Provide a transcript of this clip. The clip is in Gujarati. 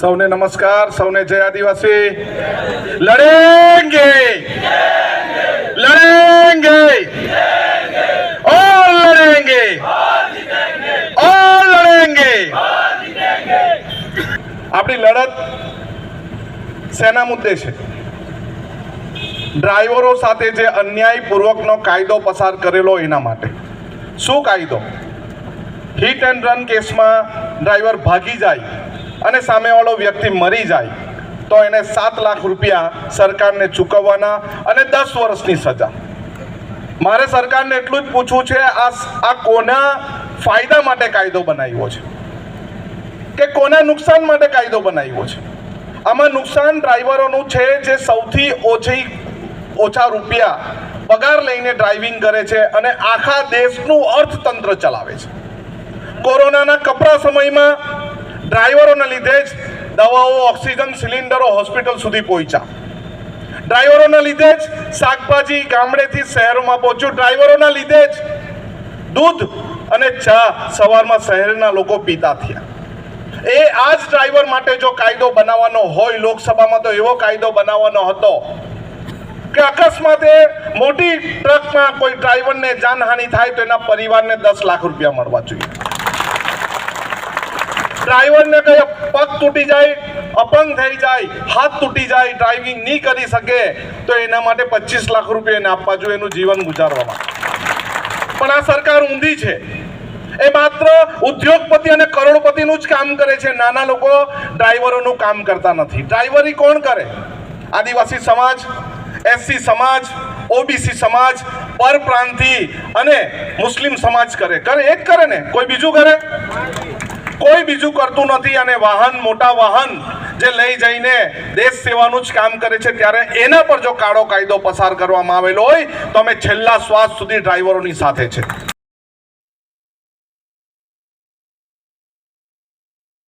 સૌને નમસ્કાર, સૌને જય આદિવાસી. લડેંગે! લડેંગે! ઓર લડેંગે! ઓર લડેંગે! આપણી લડત શેના મુદ્દે છે? ડ્રાઈવરો સાથે જે અન્યાયપૂર્વકનો કાયદો પસાર કરેલો એના માટે. શું કાયદો? હિટ એન્ડ રન કેસમાં ડ્રાઈવર ભાગી જાય. અને સામેવાળો વ્યક્તિ મરી જાય, તો એને સાત લાખ રૂપિયા સરકારને ચૂકવવાના અને દસ વર્ષની સજા. મારે સરકારને એટલું જ પૂછવું છે, આ આ કોના ફાયદા માટે કાયદો બનાવ્યો છે? કે કોના નુકસાન માટે કાયદો બનાવ્યો છે? આમાં નુકસાન ડ્રાઈવરોનું છે જે સૌથી ઓછી, ઓછા રૂપિયા પગાર લઈને ડ્રાઇવિંગ કરે છે અને આખા દેશનું અર્થતંત્ર ચલાવે છે. કોરોનાના કપરા સમયમાં ડ્રાઈવરોના લીધે જ દવાઓ, ઓક્સિજન, સિલિન્ડરો હોસ્પિટલ સુધી પહોંચ્યા. ડ્રાઈવરોના લીધે જ શાકભાજી ગામડેથી શહેરોમાં પહોંચ્યું. ડ્રાઈવરોના લીધે જ દૂધ અને ચા સવારમાં શહેરના લોકો પીતા થયા. એ આ જ ડ્રાઈવર માટે જો કાયદો બનાવવાનો હોય, લોકસભામાં તો એવો કાયદો બનાવવાનો હતો કે અકસ્માતે મોટી ટ્રકમાં કોઈ ડ્રાઈવરને જાનહાનિ થાય તો એના પરિવારને દસ લાખ રૂપિયા મળવા જોઈએ. ડ્રાઈવરને કઈ પગ તૂટી જાય, અપંગ થઈ જાય, હાથ તૂટી જાય, ડ્રાઇવિંગ નહીં કરી શકે, તો એના માટે પચીસ લાખ રૂપિયા એને આપવા જોઈએ, એનું જીવન ગુજારવામાં. પણ આ સરકાર ઊંધી છે. એ માત્ર ઉદ્યોગપતિ અને કરોડપતિનું જ કામ કરે છે. નાના લોકો ડ્રાઈવરોનું કામ કરતા નથી. ડ્રાઈવરી કોણ કરે? આદિવાસી સમાજ, એસસી સમાજ, ઓબીસી સમાજ, પરપ્રાંતિ અને મુસ્લિમ સમાજ કરે. કરે, એ જ કરે ને? કોઈ બીજું કરે? કોઈ બીજું કરતું નથી અને વાહન, મોટા વાહન જે લઈ જઈને દેશ સેવાનું જ કામ કરે છે, ત્યારે એના પર જો કાળો કાયદો પસાર કરવામાં આવેલો હોય, તો અમે છેલ્લા શ્વાસ સુધી ડ્રાઈવરોની સાથે છે.